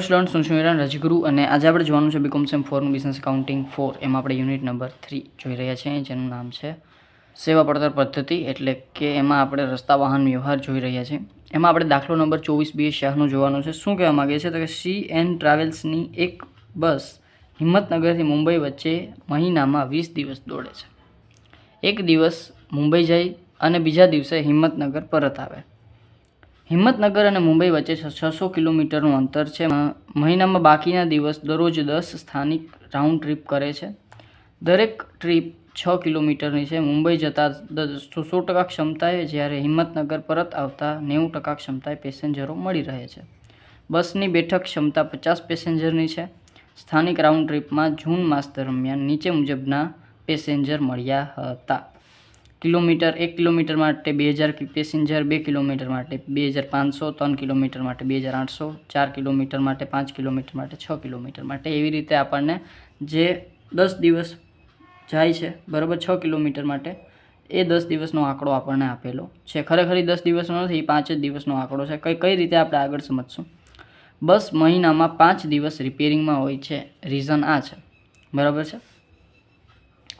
Student હું છું. રજગુરુ અને આજે આપણે જોવાનું છે બીકોમ સેમ ફોરનું બિઝનેસ કાઉન્ટિંગ ફોર એમાં આપણે યુનિટ નંબર થ્રી જોઈ રહ્યા છીએ. જેનું નામ છે સેવા પડતર પદ્ધતિ એટલે કે એમાં આપણે રસ્તા, વાહન, વ્યવહાર જોઈ રહ્યા છીએ. એમાં આપણે દાખલો નંબર ચોવીસ બી શાહનું જોવાનું છે. શું કહેવા માગે છે તો કે સી એન ટ્રાવેલ્સની એક બસ હિંમતનગરથી મુંબઈ વચ્ચે મહિનામાં વીસ દિવસ દોડે છે. એક દિવસ મુંબઈ જાય અને બીજા દિવસે હિંમતનગર પરત આવે. હિંમતનગર અને મુંબઈ વચ્ચે છસો કિલોમીટરનું અંતર છે. મહિનામાં બાકીના દિવસ દરરોજ દસ સ્થાનિક રાઉન્ડ ટ્રીપ કરે છે. દરેક ટ્રીપ છ કિલોમીટરની છે. મુંબઈ જતાં સો ટકા ક્ષમતાએ જ્યારે હિંમતનગર પરત આવતા નેવું ટકા ક્ષમતાએ પેસેન્જરો મળી રહે છે. બસની બેઠક ક્ષમતા પચાસ પેસેન્જરની છે. સ્થાનિક રાઉન્ડ ટ્રીપમાં જૂન માસ દરમિયાન નીચે મુજબના પેસેન્જર મળ્યા હતા. કિલોમીટર, એક કિલોમીટર માટે બે હજાર પેસેન્જર, બે કિલોમીટર માટે બે હજાર પાંચસો, ત્રણ કિલોમીટર માટે બે હજાર આઠસો, ચાર કિલોમીટર માટે પાંચ કિલોમીટર માટે છ કિલોમીટર માટે. એવી રીતે આપણને જે દસ દિવસ જાય છે, બરાબર, છ કિલોમીટર માટે, એ દસ દિવસનો આંકડો આપણને આપેલો છે. ખરેખર દસ દિવસનો નથી પાંચ જ દિવસનો આંકડો છે. કઈ કઈ રીતે આપણે આગળ સમજશું? બસ મહિનામાં પાંચ દિવસ રિપેરિંગમાં હોય છે. રીઝન આ છે. બરાબર છે?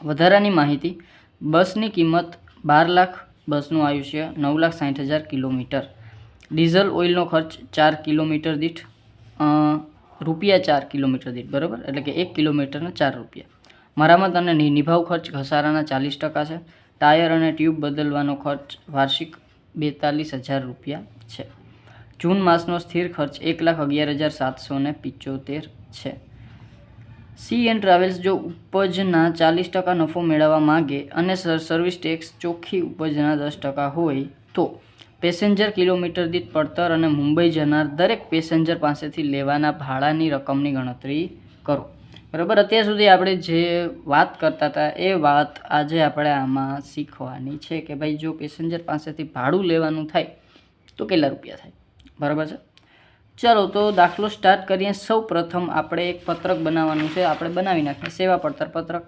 વધારાની માહિતી. બસની કિંમત બાર લાખ બસનું આયુષ્ય નવ લાખ સાઠ હજાર કિલોમીટર. ડીઝલ ઓઇલનો ખર્ચ ચાર કિલોમીટર દીઠ રૂપિયા ચાર કિલોમીટર દીઠ, બરાબર? એટલે કે એક કિલોમીટરના ચાર રૂપિયા. મરામત અને નિભાવ ખર્ચ ઘસારાના ચાલીસ ટકા છે. ટાયર અને ટ્યુબ બદલવાનો ખર્ચ વાર્ષિક બેતાલીસ હજાર રૂપિયા છે. જૂન માસનો સ્થિર ખર્ચ એક લાખ અગિયાર હજાર સાતસો ને છે. સી એન ટ્રાવેલ્સ જો ઉપજના ચાલીસ ટકા નફો મેળવવા માંગે અને સર- સર્વિસ ટેક્સ ચોખ્ખી ઉપજના દસ ટકા હોય, તો પેસેન્જર કિલોમીટર દીઠ પડતર અને મુંબઈ જનાર દરેક પેસેન્જર પાસેથી લેવાના ભાડાની રકમની ગણતરી કરો. બરાબર? અત્યાર સુધી આપણે જે વાત કરતા હતા, એ વાત આજે આપણે આમાં શીખવાની છે કે ભાઈ, જો પેસેન્જર પાસેથી ભાડું લેવાનું થાય, તો કેટલા રૂપિયા થાય? બરાબર છે? ચાલો તો દાખલો સ્ટાર્ટ કરીએ. સૌ પ્રથમ આપણે એક પત્રક બનાવવાનું છે. આપણે બનાવી નાખીએ. સેવા પડતર પત્રક.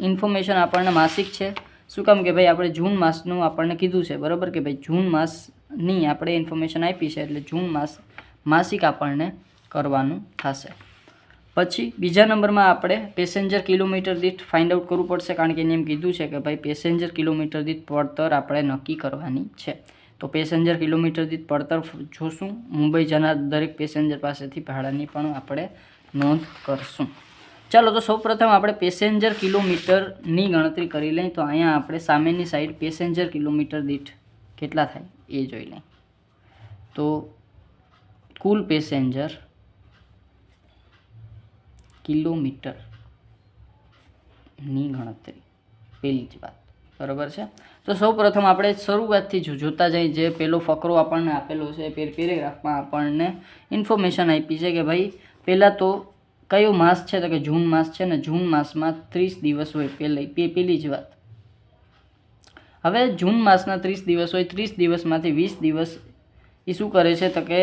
ઇન્ફોર્મેશન આપણને માસિક છે. શું કામ કે ભાઈ આપણે જૂન માસનું આપણને કીધું છે. બરાબર કે ભાઈ જૂન માસની આપણે ઇન્ફોર્મેશન આપી છે એટલે જૂન માસ માસિક આપણને કરવાનું થશે. પછી બીજા નંબરમાં આપણે પેસેન્જર કિલોમીટર દીઠ ફાઇન્ડ આઉટ કરવું પડશે. કારણ કે એને એમ કીધું છે કે ભાઈ પેસેન્જર કિલોમીટર દીઠ પડતર આપણે નક્કી કરવાની છે. તો પેસેન્જર કિલોમીટર દીઠ પડતર જોશું. મુંબઈ જનાર દરેક પેસેન્જર પાસેથી ભાડાની પણ આપણે નોંધ કરશું. ચાલો, તો સૌપ્રથમ આપણે પેસેન્જર કિલોમીટરની ગણતરી કરી લઈએ. તો અહીંયા આપણે સામેની સાઈડ પેસેન્જર કિલોમીટર દીઠ કેટલા થાય? એ જોઈ લઈએ. તો કુલ પેસેન્જર કિલોમીટરની ગણતરી. પહેલી જ વાત. બરાબર છે? તો સૌ પ્રથમ આપણે શરૂઆતથી જો જોતા જઈએ, જે પેલો ફકરો આપણને આપેલો છે પેર પેરેગ્રાફમાં આપણને ઇન્ફોર્મેશન આપી છે કે ભાઈ પહેલાં તો કયો માસ છે? તો કે જૂન માસ છે ને જૂન માસમાં ત્રીસ દિવસ હોય પહેલી પેલી જ વાત. હવે જૂન માસના ત્રીસ દિવસ હોય, ત્રીસ દિવસમાંથી વીસ દિવસ એ શું કરે છે? તો કે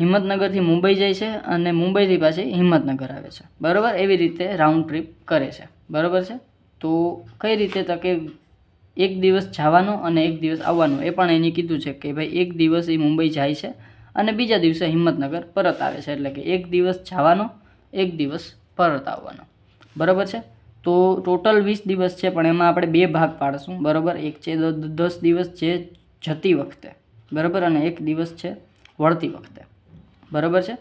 હિંમતનગરથી મુંબઈ જાય છે અને મુંબઈથી પાછી હિંમતનગર આવે છે. બરાબર? એવી રીતે રાઉન્ડ ટ્રીપ કરે છે. બરાબર છે? તો કઈ રીતે તો કે એક દિવસ જવાનું અને એક દિવસ આવવાનું? એ પણ એને કીધું છે કે ભાઈ એક દિવસ એ મુંબઈ જાય છે અને બીજા દિવસે હિંમતનગર પરત આવે છે. એટલે કે એક દિવસ જવાનો, એક દિવસ પરત આવવાનો. બરાબર છે? તો ટોટલ વીસ દિવસ છે, પણ એમાં આપણે બે ભાગ પાડશું. બરાબર? એક છે દસ દિવસ છે જતી વખતે. બરાબર? અને એક દિવસ છે વળતી વખતે. બરાબર છે?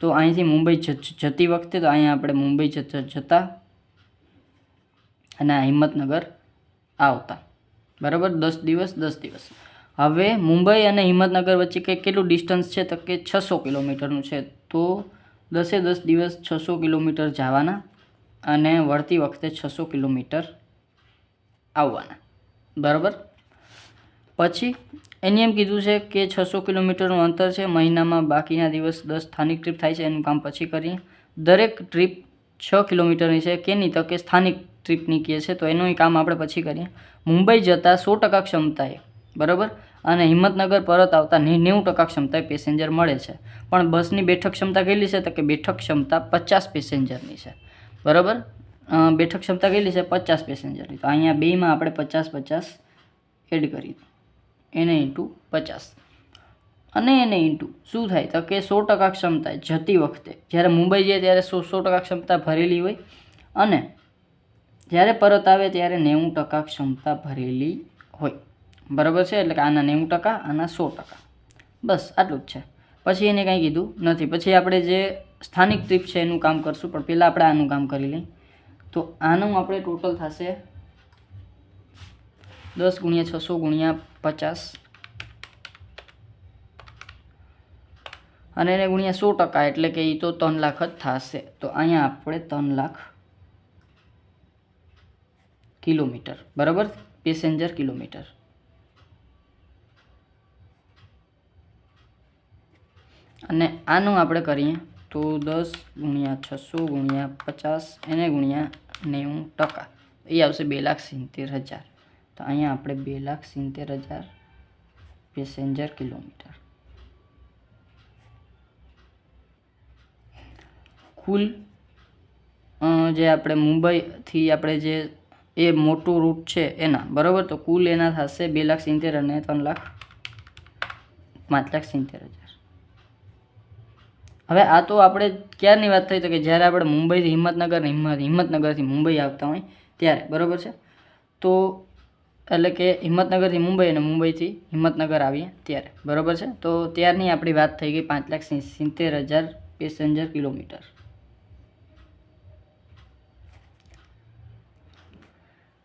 તો અહીંથી મુંબઈ જતી વખતે તો અહીંયા આપણે મુંબઈ જતા અને હિંમતનગર આવતા. બરાબર? દસ દિવસ દસ દિવસ. હવે મુંબઈ અને હિંમતનગર વચ્ચે કંઈ કેટલું ડિસ્ટન્સ છે? તો કે છસો કિલોમીટરનું છે. તો દસે દસ દિવસ છસો કિલોમીટર જવાના અને વળતી વખતે છસો કિલોમીટર આવવાના. બરાબર? પછી એની એમ કીધું છે કે છસો કિલોમીટરનું અંતર છે. મહિનામાં બાકીના દિવસ દસ સ્થાનિક ટ્રીપ થાય છે. એનું કામ પછી કરીએ. દરેક ટ્રીપ છ કિલોમીટરની છે. કેની તો કે સ્થાનિક ટ્રીપની કહે છે, તો એનું કામ આપણે પછી કરીએ. મુંબઈ જતાં સો ટકા ક્ષમતાએ, બરાબર? અને હિંમતનગર પરત આવતા નેવું ટકા ક્ષમતાએ પેસેન્જર મળે છે. પણ બસની બેઠક ક્ષમતા કેટલી છે? તો કે બેઠક ક્ષમતા પચાસ પેસેન્જરની છે, બરાબર? બેઠક ક્ષમતા કેટલી છે? પચાસ પેસેન્જરની. તો અહીંયા બેમાં આપણે પચાસ પચાસ એડ કરી એને ઇન્ટુ પચાસ. અને એને ઇન્ટુ, શું થાય? તો કે સો ટકા ક્ષમતા જતી વખતે, જ્યારે મુંબઈ જઈએ ત્યારે સો સો ટકા ક્ષમતા ભરેલી હોય. અને જ્યારે પરત આવે ત્યારે નેવું ટકા ક્ષમતા ભરેલી હોય. બરાબર છે? એટલે કે આના નેવું ટકા, આના સો ટકા. બસ, આટલું જ છે. પછી એને કાંઈ કીધું નથી. પછી આપણે જે સ્થાનિક ટ્રીપ છે એનું કામ કરશું, પણ પહેલાં આપણે આનું કામ કરી લઈએ. તો આનું આપણે ટોટલ થશે દસ ગુણ્યા છસો ગુણ્યા પચાસ. અને એને ગુણ્યા સો ટકા, એટલે કે એ તો ત્રણ લાખ જ થશે. તો અહીંયા આપણે ત્રણ લાખ કિલોમીટર. બરાબર? Passenger kilometer. અને આનું આપણે કરીએ તો દસ ગુણ્યા છસો ગુણ્યા પચાસ એને ગુણ્યા નેવું ટકા. એ આવશે બે લાખ સિત્તેર હજાર. તો અહીંયા આપણે બે લાખ સિત્તેર હજાર પેસેન્જર કિલોમીટર. કુલ જે આપણે મુંબઈથી આપણે જે એ મોટું રૂટ છે એના. બરાબર? તો કુલ એના થશે બે લાખ સિત્તેર અને ત્રણ લાખ પાંચ લાખ સિત્તેર હજાર. હવે આ તો આપણે ક્યારની વાત થઈ તો કે જ્યારે આપણે મુંબઈથી હિંમતનગર હિંમત, હિંમતનગરથી મુંબઈ આવતા હોય ત્યારે. બરાબર છે? તો એટલે કે હિંમતનગરથી મુંબઈ અને મુંબઈથી હિંમતનગર આવીએ ત્યારે. બરાબર છે? તો ત્યારની આપણી વાત થઈ ગઈ પાંચ લાખ સિત્તેર હજાર પેસેન્જર કિલોમીટર.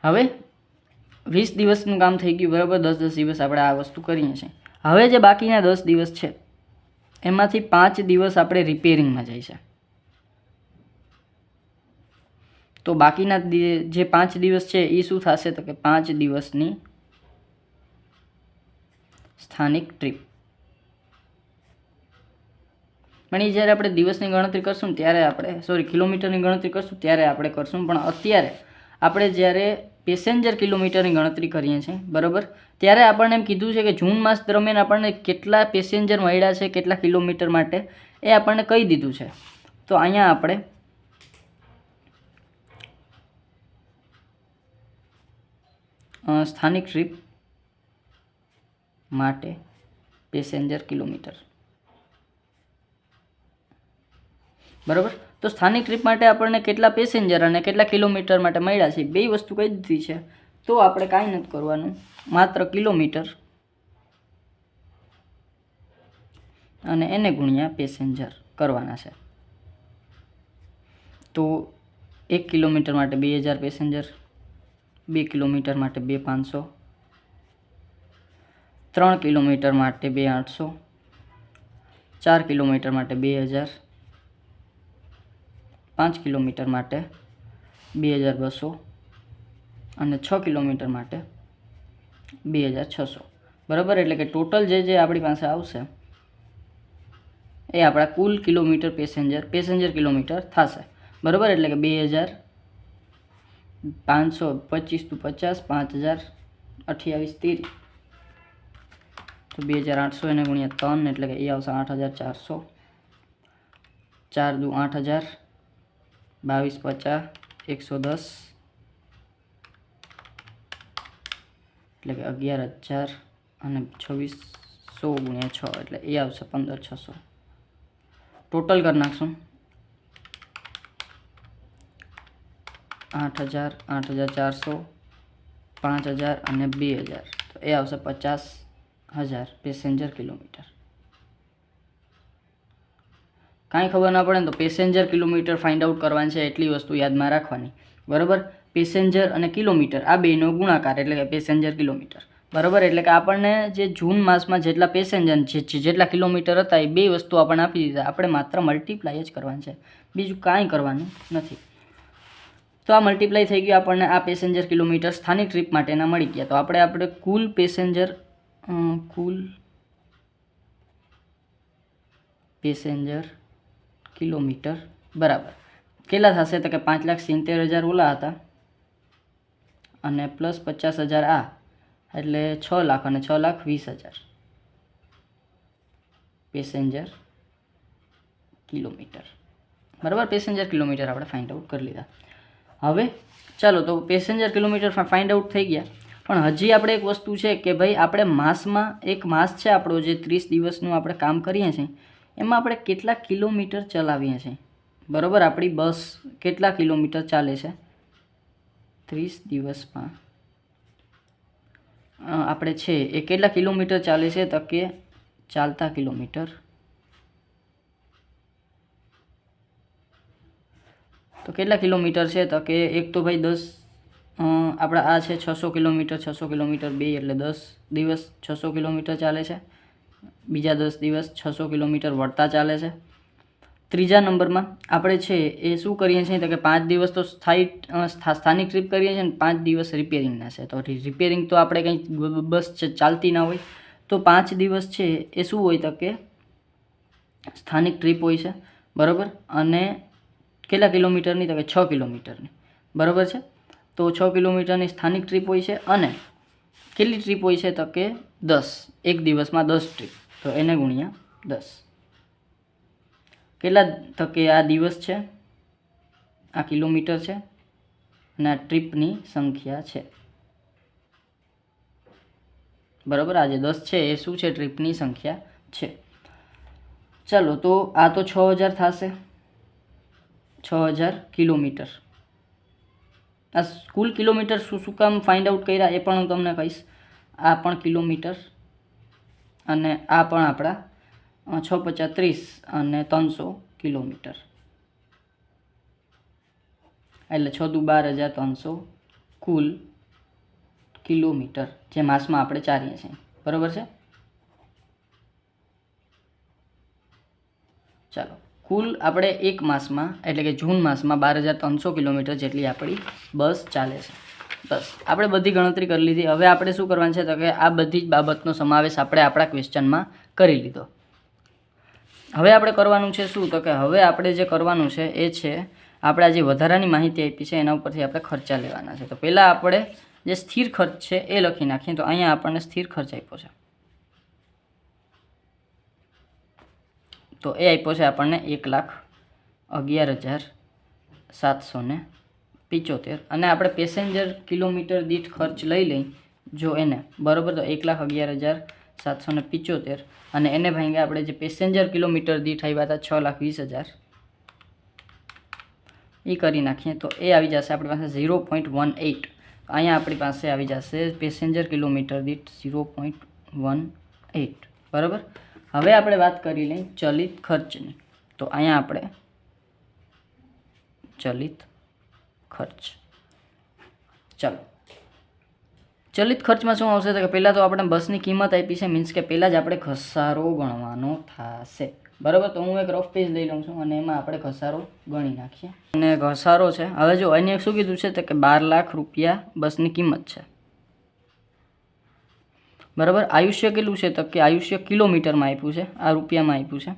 હવે વીસ દિવસનું કામ થઈ ગયું, બરાબર? દસ દસ દિવસ આપણે આ વસ્તુ કરીએ છીએ. હવે જે બાકીના દસ દિવસ છે, એમાંથી પાંચ દિવસ આપણે રિપેરિંગમાં જાય છે. તો બાકીના જે પાંચ દિવસ છે એ શું થશે? તો કે પાંચ દિવસની સ્થાનિક ટ્રીપ પણ એ જ્યારે આપણે દિવસની ગણતરી કરશું ત્યારે આપણે સોરી કિલોમીટરની ગણતરી કરશું, ત્યારે આપણે કરશું. પણ અત્યારે આપણે જ્યારે પેસેન્જર કિલોમીટરની ગણતરી કરીએ છીએ, બરાબર? ત્યારે આપણને એમ કીધું છે કે જૂન માસ દરમિયાન આપણને કેટલા પેસેન્જર મળ્યા છે, કેટલા કિલોમીટર માટે, એ આપણને કહી દીધું છે. તો અહીંયા આપણે સ્થાનિક ટ્રીપ માટે પેસેન્જર કિલોમીટર. બરાબર? તો સ્થાનિક ટ્રીપ માટે આપણને કેટલા પેસેન્જર અને કેટલા કિલોમીટર માટે મળ્યા છે? બે વસ્તુ કહી દીધી છે. તો આપણે કાંઈ નથી કરવાનું. માત્ર કિલોમીટર. અને એને ગુણ્યા પેસેન્જર કરવાના છે. તો એક કિલોમીટર માટે બે હજાર પેસેન્જર, બે કિલોમીટર માટે બે પાંચસો, ત્રણ કિલોમીટર માટે બે આઠસો, ચાર કિલોમીટર માટે બે હજાર પાંચ કિલોમીટર માટે બે હજાર બસો અને છ કિલોમીટર માટે બે હજાર છસો. બરાબર? એટલે કે ટોટલ જે જે આપણી પાસે આવશે, એ આપણા કુલ કિલોમીટર પેસેન્જર પેસેન્જર કિલોમીટર થશે. બરાબર? એટલે કે બે હજાર પાંચસો પચીસ ટુ પચાસ, પાંચ હજાર અઠ્યાવીસ ત્રીસ તો બે હજાર આઠસો એને ગુણ્યા ત્રણ, એટલે કે એ આવશે આઠ હજાર ચારસો. ચાર દુ આઠ હજાર બાવીસ પચાસ, એકસો દસ, એટલે કે અગિયાર હજાર અને છવ્વીસ સો ગુણ્યા છ, એટલે એ આવશે પંદર છસો. ટોટલ કરી નાખશું. આઠ હજાર આઠ હજાર ચારસો, પાંચ હજાર અને બે હજાર. તો એ આવશે પચાસ હજાર પેસેન્જર કિલોમીટર. કાંઈ ખબર ના પડે ને તો પેસેન્જર કિલોમીટર ફાઇન્ડ આઉટ કરવાની છે એટલી વસ્તુ યાદમાં રાખવાની. બરાબર? પેસેન્જર અને કિલોમીટર, આ બેનો ગુણાકાર એટલે કે પેસેન્જર કિલોમીટર. બરાબર? એટલે કે આપણને જે જૂન માસમાં જેટલા પેસેન્જર જે- જેટલા કિલોમીટર હતા એ બે વસ્તુ આપણને આપી દીધા. આપણે માત્ર મલ્ટીપ્લાય જ કરવાનું છે. બીજું કાંઈ કરવાનું નથી. તો આ મલ્ટીપ્લાય થઈ ગયું આપણને આ પેસેન્જર કિલોમીટર સ્થાનિક ટ્રીપ માટેના મળી ગયા. તો આપણે આપણે કુલ પેસેન્જર કુલ પેસેન્જર કિલોમીટર. બરાબર. કેટલા થશે? તો કે પાંચ લાખ સિત્તેર હજાર ઓલા હતા. અને પ્લસ પચાસ હજાર આ. એટલે છ લાખ અને છ લાખ વીસ હજાર. Passenger kilometer. બરાબર? પેસેન્જર કિલોમીટર આપણે ફાઇન્ડ આઉટ કરી લીધા. હવે ચાલો, તો પેસેન્જર કિલોમીટર ફાઇન્ડ આઉટ થઈ ગયા. પણ હજી આપણે એક વસ્તુ છે કે ભાઈ, આપણે માસમાં, એક માસ છે આપણો જે ત્રીસ દિવસનું આપણે કામ કરીએ છીએ. એમાં આપણે કેટલા કિલોમીટર ચલાવીએ છીએ? બરાબર, આપણી બસ કેટલા કિલોમીટર ચાલે છે? ત્રીસ દિવસમાં આપણે છે એ કેટલા કિલોમીટર ચાલે છે? તો કે ચાલતા કિલોમીટર. તો કેટલા કિલોમીટર છે? તો કે એક તો ભાઈ દસ આપણા આ છે છસો કિલોમીટર છસો કિલોમીટર બે એટલે દસ દિવસ છસો કિલોમીટર ચાલે છે. બીજા દસ દિવસ છસો કિલોમીટર વળતા ચાલે છે. ત્રીજા નંબરમાં આપણે છે એ શું કરીએ છીએ તો કે પાંચ દિવસ તો સ્થાયી સ્થાનિક ટ્રીપ કરીએ છીએ ને પાંચ દિવસ રિપેરિંગના છે. તો રિપેરિંગ તો આપણે કંઈ બસ ચાલતી ના હોય. તો પાંચ દિવસ છે એ શું હોય તો કે સ્થાનિક ટ્રીપ હોય છે. બરાબર? અને કેટલા કિલોમીટરની તો કે છ કિલોમીટરની. બરાબર છે? તો છ કિલોમીટરની સ્થાનિક ટ્રીપ હોય છે અને કેટલી ટ્રીપ હોય છે તો કે દસ. એક દિવસમાં દસ ટ્રીપ તો એને ગુણ્યા દસ. કેટલા તો કે આ દિવસ છે? આ કિલોમીટર છે? અને આ ટ્રીપની સંખ્યા છે. બરાબર? આજે દસ છે. એ શું છે? ટ્રીપની સંખ્યા છે. ચાલો, તો આ તો છ હજાર થશે. છ હજાર કિલોમીટર. આ કુલ કિલોમીટર શું શું કામ ફાઇન્ડ આઉટ કર્યા? એ પણ હું તમને કહીશ. આ પણ કિલોમીટર અને આ પણ આપણા છ પચાસ ત્રીસ અને ત્રણસો કિલોમીટર. એટલે છ દુ બાર હજાર ત્રણસો કુલ કિલોમીટર, જે માસમાં આપણે ચાલીએ છીએ. બરાબર છે? ચાલો, કુલ આપણે એક માસમાં, એટલે કે જૂન માસમાં બાર હજાર ત્રણસો કિલોમીટર જેટલી આપણી બસ ચાલે છે. બસ. આપણે બધી ગણતરી કરી લીધી. હવે આપણે શું કરવાનું છે તો કે આ બધી જ બાબતનો સમાવેશ આપણે આપણા ક્વેશ્ચનમાં કરી લીધો. હવે આપણે કરવાનું છે શું? તો કે હવે આપણે જે કરવાનું છે એ છે, આપણે આ જે વધારાની માહિતી આપી છે, એના ઉપરથી આપણે ખર્ચા લેવાના છે. તો પહેલાં આપણે જે સ્થિર ખર્ચ છે એ લખી નાખીએ. તો અહીંયા આપણને સ્થિર ખર્ચ આપ્યો છે. તો એ આપ્યો છે આપણને એક લાખ અગિયાર હજાર સાતસો ને પિચોતેર. અને આપણે પેસેન્જર કિલોમીટર દીઠ ખર્ચ લઈ લઈ જો એને બરાબર તો એક લાખ અગિયાર હજાર સાતસો ને પિચોતેર. અને એને ભાંગ્યા આપણે જે પેસેન્જર કિલોમીટર દીઠ આવ્યા હતા છ લાખ વીસ હજાર. એ કરી નાખીએ તો એ આવી જશે આપણી પાસે ઝીરો પોઈન્ટ વન એઇટ અહીંયા આપણી પાસે આવી જશે પેસેન્જર કિલોમીટર દીઠ ઝીરો પોઈન્ટ વન એઇટ બરાબર? હવે આપણે વાત કરી લઈએ ચલિત ખર્ચની. તો અહીંયા આપણે ચલિત ખર્ચ. ચાલો. ચલિત ખર્ચમાં શું આવશે તો કે પહેલાં તો આપણે બસની કિંમત આપી છે મીન્સ કે પહેલાં જ આપણે ઘસારો ગણવાનો થશે. બરાબર? તો હું એક રફ પેજ લઈ લઉં છું અને એમાં આપણે ઘસારો ગણી નાખીએ. અને ઘસારો છે. હવે જો અહીંયા શું કીધું છે તો કે બાર લાખ રૂપિયા બસની કિંમત છે. બરાબર? આયુષ્ય કેટલું છે તો કે આયુષ્ય કિલોમીટરમાં આપ્યું છે. આ રૂપિયામાં આપ્યું છે.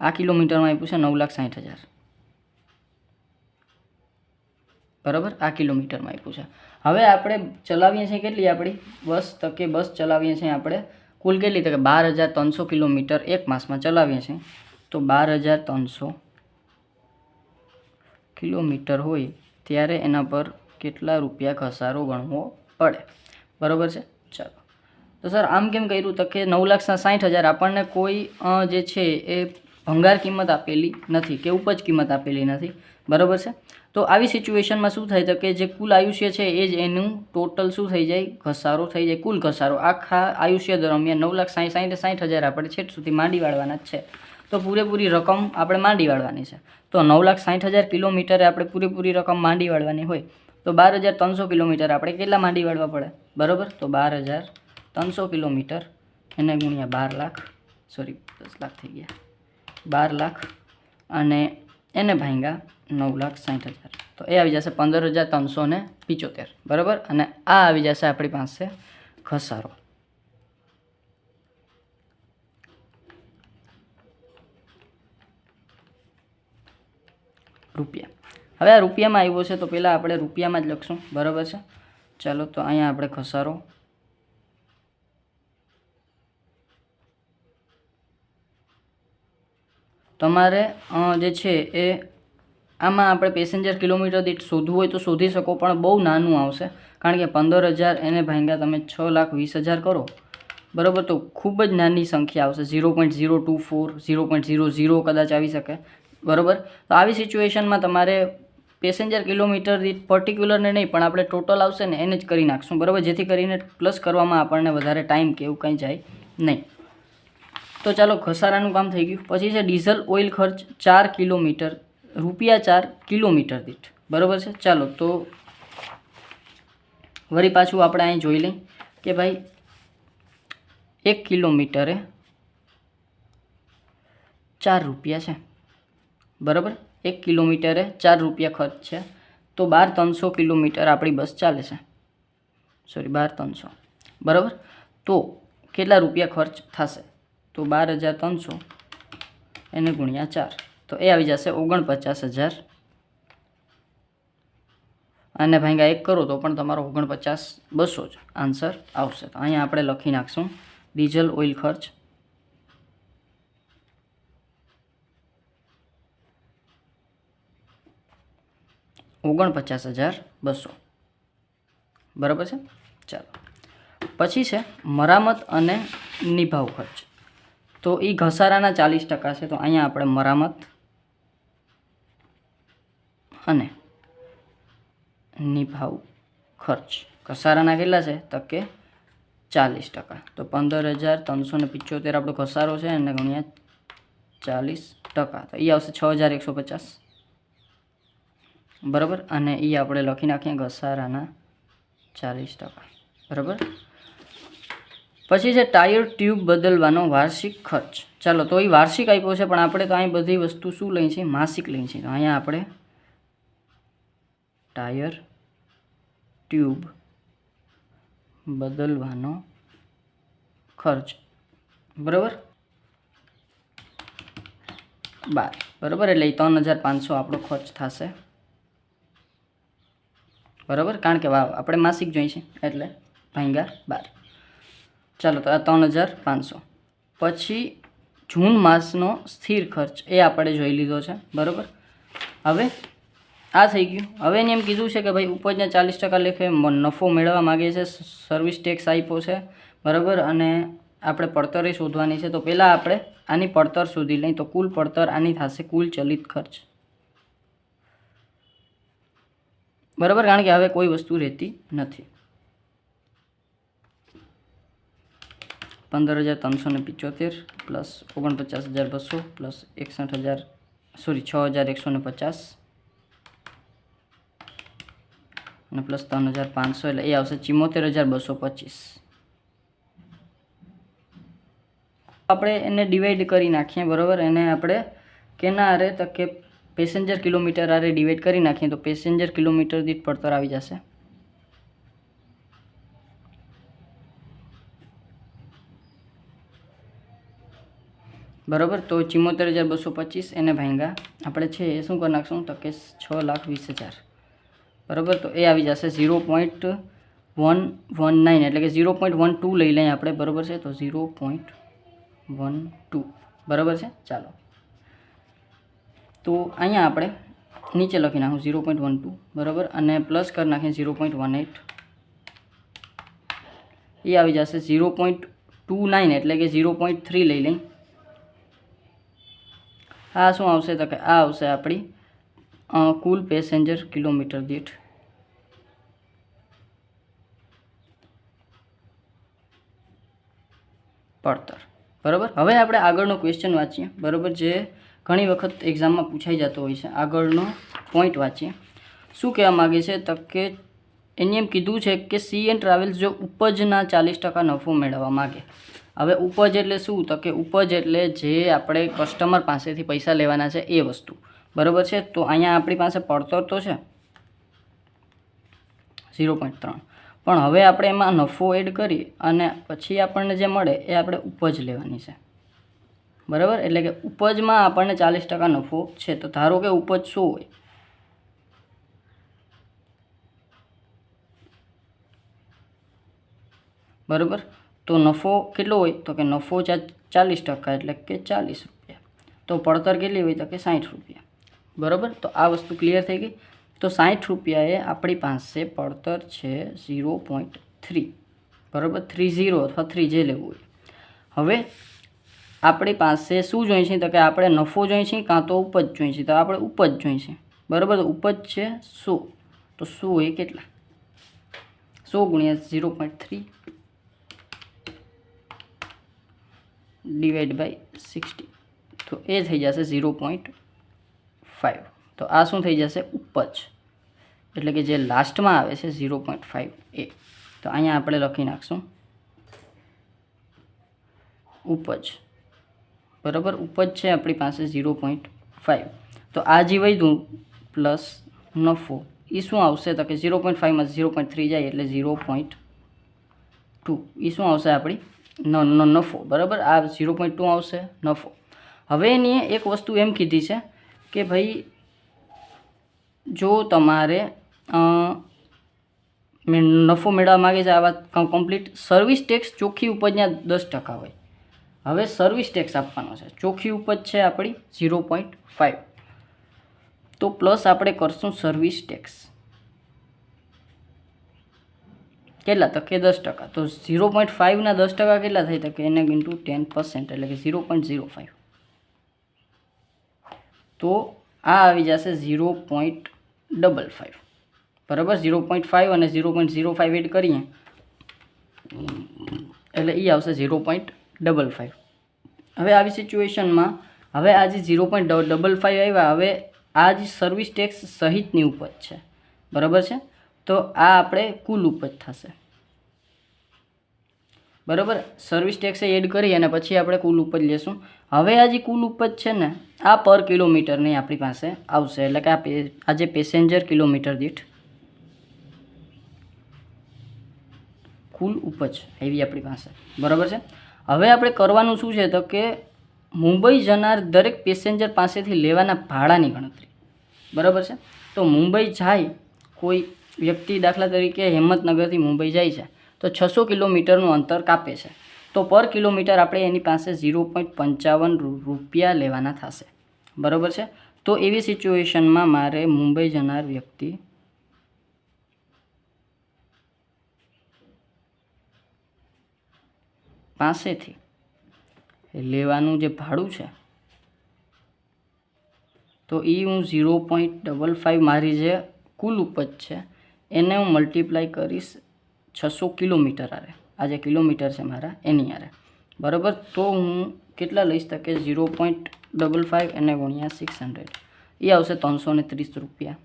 આ કિલોમીટરમાં આપ્યું છે નવ લાખ સાઠ હજાર. બરાબર? આ કિલોમીટરમાં આપ્યું છે. હવે આપણે ચલાવીએ છીએ કેટલી આપણી? બસ તકે બસ ચલાવીએ છીએ આપણે. કુલ કેટલી? તકે બાર હજાર ત્રણસો કિલોમીટર એક માસમાં ચલાવીએ છીએ. તો બાર હજાર ત્રણસો કિલોમીટર હોય ત્યારે એના પર કેટલા રૂપિયા ઘસારો ગણવો પડે? બરાબર છે? ચાલો. તો સર, આમ કેમ કર્યું? તો કે નવ લાખ સાઠ હજાર. આપણને કોઈ જે છે એ ભંગાર કિંમત આપેલી નથી કે ઉપજ કિંમત આપેલી નથી. બરાબર છે? તો આવી સિચ્યુએશનમાં શું થાય તો કે જે કુલ આયુષ્ય છે એ જ એનું ટોટલ શું થઈ જાય? ઘસારો થઈ જાય. કુલ ઘસારો. આખા આયુષ્ય દરમિયાન નવ લાખ સાઠ સાઠ સાઠ હજાર આપણે છેટ સુધી માંડી વાળવાના જ છે. તો પૂરેપૂરી રકમ આપણે માંડી વાળવાની છે. તો નવ લાખ સાઠ હજાર કિલોમીટરે આપણે પૂરેપૂરી રકમ માંડી વાળવાની હોય. તો બાર હજાર ત્રણસો કિલોમીટર આપણે કેટલા માંડી વાળવા પડે? બરાબર? તો બાર હજાર ત્રણસો કિલોમીટર એને ગુણ્યા બાર લાખ. સોરી, દસ લાખ થઈ ગયા. બાર લાખ અને એને ભાંગ્યા નવ લાખ સાઠ હજાર. તો એ આવી જશે પંદર હજાર ત્રણસો ને પિચોતેર. બરાબર? અને આ આવી જશે આપણી પાસે ખસારો રૂપિયા. હવે આ રૂપિયામાં આવ્યો છે તો પહેલાં આપણે રૂપિયામાં જ લખશું. બરાબર છે? ચાલો તો અહીંયા આપણે ઘસારો તમારે જે છે એ આમાં આપણે પેસેન્જર કિલોમીટર દીઠ શોધવું હોય તો શોધી શકો, પણ બહુ નાનું આવશે. કારણ કે પંદર હજાર એને ભાંગ્યા તમે છ લાખ વીસ હજાર કરો. બરાબર? તો ખૂબ જ નાની સંખ્યા આવશે. Zero point zero two four, zero point zero zero કદાચ આવી શકે. બરાબર? તો આવી સિચ્યુએશનમાં તમારે પેસેન્જર કિલોમીટર દીઠ પર્ટિક્યુલરને નહીં, પણ આપણે ટોટલ આવશે ને એને જ કરી નાખશું. બરાબર? જેથી કરીને પ્લસ કરવામાં આપણને વધારે ટાઈમ કે એવું કંઈ જાય નહીં. તો ચાલો ઘસારાનું કામ થઈ ગયું. પછી છે ડીઝલ ઓઇલ ખર્ચ ચાર કિલોમીટર, રૂપિયા ચાર કિલોમીટર દીઠ. બરાબર છે? ચાલો તો વળી પાછું આપણે અહીં જોઈ લઈ કે ભાઈ એક કિલોમીટરે ચાર રૂપિયા છે. બરાબર? એક કિલોમીટરે ચાર રૂપિયા ખર્ચ છે. તો બાર ત્રણસો કિલોમીટર આપણી બસ ચાલે છે. સોરી બાર ત્રણસો. બરાબર? તો કેટલા રૂપિયા ખર્ચ થશે? તો બાર હજાર ત્રણસો. એને ગુણ્યા ચાર. તો એ આવી જશે ઓગણપચાસ હજાર. અને ભાંગા એક કરો તો પણ તમારો ઓગણપચાસ બસો જ આન્સર આવશે. તો અહીંયા આપણે લખી નાખશું. ડીઝલ ઓઇલ ખર્ચ. ઓગણપચાસ હજાર બસો. બરાબર છે? ચાલો. પછી છે મરામત અને નિભાવ ખર્ચ. તો એ ઘસારાના ચાલીસ ટકા છે, તો અહીંયા આપણે મરામત અને નિભાવ ખર્ચ. ઘસારાના કેટલા છે? તો કે ચાલીસ ટકા. તો પંદર હજાર ત્રણસો ને પિચોતેર આપણો ઘસારો છે અને ગુણ્યા ચાલીસ ટકા. તો એ આવશે છ હજાર એકસો પચાસ. બરાબર? અને એ આપણે લખી નાખીએ ઘસારાના ચાલીસ ટકા. બરાબર? પછી છે ટાયર ટ્યુબ બદલવાનો વાર્ષિક ખર્ચ. ચાલો, તો એ વાર્ષિક આપ્યો છે, પણ આપણે તો અહીં બધી વસ્તુ શું લઈ છે? માસિક લઈ છે. તો અહીંયા આપણે ટાયર ટ્યુબ બદલવાનો ખર્ચ. બરાબર? બાર. બરાબર? એટલે એ ત્રણ હજાર પાંચસો આપણો ખર્ચ થશે. બરાબર? કારણ કે આપણે માસિક જોઈ છે, એટલે ભાંગા બાર. ચાલો તો આ ત્રણ હજાર પાંચસો. પછી જૂન માસનો સ્થિર ખર્ચ એ આપણે જોઈ લીધો છે, બરાબર? હવે આ થઈ ગયું. હવે એને એમ કીધું છે કે ભાઈ ઉપજના ચાલીસ ટકા લેખે નફો મેળવવા માગે છે સર્વિસ ટેક્સ આપ્યો છે, બરાબર? અને આપણે પડતરે શોધવાની છે. તો પહેલાં આપણે આની પડતર શોધી લઈએ. તો કુલ પડતર આની થશે કુલ ચલિત ખર્ચ. બરાબર? કારણ કે હવે કોઈ વસ્તુ રહેતી નથી. પંદર હજાર ત્રણસો ને પિચોતેર પ્લસ ઓગણપચાસ હજાર બસો પ્લસ એકસઠ હજાર, સોરી, છ હજાર એકસો ને પચાસ. અને પ્લસ ત્રણ હજાર પાંચસો એટલે એ આવશે ચિમોતેર હજાર બસો પચીસ. આપણે એને ડિવાઈડ કરી નાખીએ, બરાબર? એને આપણે કેના આરે તો કે પેસેન્જર કિલોમીટર આરે ડિવાઈડ કરી નાખીએ, તો પેસેન્જર કિલોમીટર દીઠ પડતર આવી જશે. બરાબર? તો ચિમ્મોતેર હજાર બસો પચીસ એને ભાંગા આપણે છે એ શું કરી નાખશું? તો કે છ લાખ વીસ હજાર. બરાબર? તો એ આવી જશે zero point one one nine, એટલે કે ઝીરો પોઈન્ટ વન ટુ લઈ લઈએ આપણે. બરાબર છે? તો ઝીરો પોઈન્ટ વન ટુ. બરાબર છે? ચાલો. તો અહીંયા આપણે નીચે લખી નાખું ઝીરો પોઈન્ટ વન ટુ. બરાબર? અને પ્લસ કરી નાખીએ ઝીરો પોઈન્ટ વન એટ. એ આવી જશે ઝીરો પોઈન્ટ ટુ નાઇન, એટલે કે ઝીરો પોઈન્ટ થ્રી લઈ લઈ આ શું આવશે તો કે આ આવશે આપણી કુલ પેસેન્જર કિલોમીટર દીઠ. પડતર. બરાબર? હવે આપણે આગળનો ક્વેશ્ચન વાંચીએ. બરાબર? જે ઘણી વખત એક્ઝામમાં પૂછાઈ જતો હોય છે. આગળનો પોઈન્ટ વાંચીએ. શું કહેવા માગે છે? તો કે એને એમ કીધું છે કે સી એન ટ્રાવેલ્સ જો ઉપજના ચાલીસ ટકા નફો મેળવવા માગે. હવે ઉપજ એટલે શું? તો કે ઉપજ એટલે જે આપણે કસ્ટમર પાસેથી પૈસા લેવાના છે એ વસ્તુ. બરાબર છે? તો અહીંયા આપણી પાસે પડતર તો છે? ઝીરો પોઈન્ટ ત્રણ. પણ હવે આપણે એમાં નફો એડ કરી અને પછી આપણને જે મળે એ આપણે ઉપજ લેવાની છે. બરાબર? એટલે કે ઉપજમાં આપણને ચાલીસ ટકા નફો છે. તો ધારો કે ઉપજ શું હોય? બરાબર? તો નફો કેટલો હોય? તો કે નફો ચાલીસ ટકા એટલે કે ચાલીસ રૂપિયા. તો પડતર કેટલી હોય? તો કે સાઠ રૂપિયા. બરાબર? તો આ વસ્તુ ક્લિયર થઈ ગઈ? તો સાઠ રૂપિયાએ આપણી પાસે પડતર છે ઝીરો પોઈન્ટ થ્રી. બરાબર? થ્રી ઝીરો અથવા થ્રી જે લેવું હોય. હવે આપણી પાસે શું જોઈએ છે તો કે આપણે નફો જોઈએ છે કાં તો ઉપજ જોઈએ છે તો આપણે ઉપજ જોઈએ છે બરાબર ઉપજ છે સો. તો સો એ કેટલા? સો ગુણ્યા zero point three. Divide by sixty તો એ થઈ જશે ઝીરો પોઈન્ટ ફાઇવ તો આ શું થઈ જશે? ઉપજ એટલે કે જે લાસ્ટમાં આવે છે ઝીરો પોઈન્ટ ફાઇવ એ. તો અહીંયા આપણે લખી નાખશું. ઉપજ બરાબર? ઉપજ છે આપણી પાસે ઝીરો પોઈન્ટ ફાઇવ તો આ જે વધ્યું પ્લસ નફો એ શું આવશે? તો કે ઝીરો પોઈન્ટ ફાઇવમાં ઝીરો પોઈન્ટ થ્રી જાય એટલે ઝીરો પોઈન્ટ ટુ એ શું આવશે આપણી? નફો, બરાબર? આ ઝીરો પોઈન્ટ ટુ આવશે, નફો. હવે એની એક વસ્તુ એમ કીધી છે કે ભાઈ, જો તમારે નફો મેળવવા માગે છે આવા કમ્પ્લીટ સર્વિસ ટેક્સ ચોખ્ખી ઉપજના દસ ટકા હોય. હવે સર્વિસ ટેક્સ આપવાનો છે. ચોખ્ખી ઉપજ છે આપણી ઝીરો પોઈન્ટ ફાઇવ તો પ્લસ આપણે કરશું સર્વિસ ટેક્સ કેટલા તો કે દસ ટકા. તો ઝીરો પોઈન્ટ ફાઇવના દસ ટકા કેટલા થઈ તો કે એને ઇન્ટુ ટેન પર્સન્ટ એટલે કે ઝીરો પોઈન્ટ ઝીરો ફાઇવ તો આ આવી જશે ઝીરો પોઈન્ટ ડબલ ફાઇવ બરાબર? ઝીરો પોઈન્ટ ફાઇવ અને zero point zero five add કરીએ. એટલે એ આવશે ઝીરો પોઈન્ટ ડબલ ફાઇવ હવે આવી સિચ્યુએશનમાં હવે આ જે ઝીરો પોઈન્ટ ડબલ ફાઇવ આવ્યા, હવે આ જે સર્વિસ ટેક્સ સહિતની ઉપજ છે. બરાબર છે? તો આ આપણે કુલ ઉપજ થશે. બરાબર? સર્વિસ ટેક્સ એડ કરી અને પછી આપણે કુલ ઉપજ લેશું. હવે આ જે કુલ ઉપજ છે ને, આ પર કિલોમીટરની આપણી પાસે આવશે. એટલે કે આ જે પેસેન્જર કિલોમીટર દીઠ કુલ ઉપજ એવી આપણી પાસે. બરાબર છે? હવે આપણે કરવાનું શું છે તો કે મુંબઈ જનાર દરેક પેસેન્જર પાસેથી લેવાના ભાડાની ગણતરી. બરાબર છે? તો મુંબઈ જાય કોઈ વ્યક્તિ દાખલા તરીકે હિંમતનગરથી મુંબઈ જાય છે, તો છસો કિલોમીટરનું અંતર કાપે છે. તો પર કિલોમીટર આપણે એની પાસે ઝીરો પોઈન્ટ પંચાવન રૂપિયા લેવાના થશે. બરાબર છે? તો એવી સિચ્યુએશનમાં મારે મુંબઈ જનાર વ્યક્તિ પાસેથી લેવાનું જે ભાડું છે, તો એ હું ઝીરો પોઈન્ટ ડબલ ફાઇવ મારી જે કુલ ઉપજ છે એને હું મલ્ટીપ્લાય કરીશ છસો કિલોમીટર આરે. આ જે કિલોમીટર છે મારા, એની આરે. બરાબર? તો હું કેટલા લઈશ તો કે ઝીરો પોઈન્ટ ડબલ ફાઇવ એને ગુણ્યા સિક્સ હંડ્રેડ. એ આવશે ત્રણસો ને ત્રીસ રૂપિયા.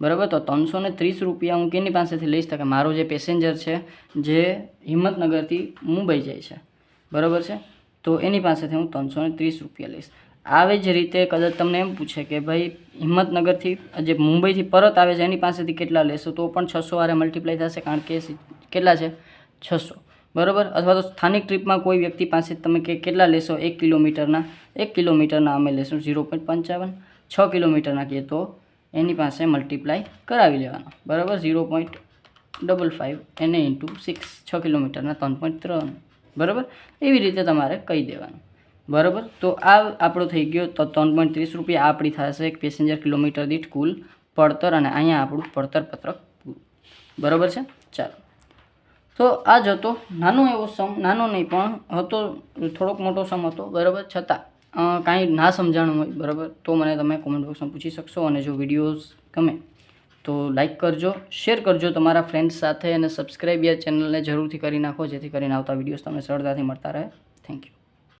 બરાબર? તો ત્રણસો ને ત્રીસ રૂપિયા હું કેની પાસેથી લઈશ તો મારો જે પેસેન્જર છે, જે હિંમતનગરથી મુંબઈ જાય છે. બરાબર છે? તો એની પાસેથી હું ત્રણસો ત્રીસ રૂપિયા લઈશ. આવી જ રીતે કદાચ તમને એમ પૂછે કે ભાઈ, હિંમતનગરથી જે મુંબઈથી પરત આવે છે, એની પાસેથી કેટલા લેશો? તો પણ છસો વારે મલ્ટીપ્લાય થશે, કારણ કે કેટલા છે? છસો. બરાબર? અથવા તો સ્થાનિક ટ્રીપમાં કોઈ વ્યક્તિ પાસે તમે કે કેટલા લેશો? એક કિલોમીટરના. એક કિલોમીટરના અમે લેશું ઝીરો પોઈન્ટ પંચાવન. છ કિલોમીટરના કહીએ તો એની પાસે મલ્ટીપ્લાય કરાવી લેવાનો. બરાબર? ઝીરો પોઈન્ટ ડબલ ફાઇવ એને ઇન્ટુ સિક્સ છ કિલોમીટરના ત્રણ પોઈન્ટ ત્રણ. બરાબર? એવી રીતે તમારે કહી દેવાનું. બરાબર? તો આ આપણો થઈ ગયો તો ત્રણ પોઈન્ટ ત્રીસ રૂપિયા આપણી થશે એક પેસેન્જર કિલોમીટર દીઠ કુલ પડતર અને અહીંયા આપણું પડતર પત્રક બરાબર છે? ચાલો. તો આ જ હતો. નાનો એવો સમ, નાનો નહીં પણ હતો, થોડોક મોટો સમ હતો. બરાબર? છતાં કાંઈ ના સમજાણું હોય, બરાબર? તો મને તમે કોમેન્ટ બોક્સમાં પૂછી શકશો અને જો વિડીયોઝ ગમે, તો લાઈક કરજો શેર કરજો તમારા ફ્રેન્ડ્સ સાથે અને સબસ્ક્રાઈબ યા ચેનલને જરૂરથી કરી નાખો, જેથી કરીને આવતા વિડીયોઝ તમને સરળતાથી મળતા રહે. Thank you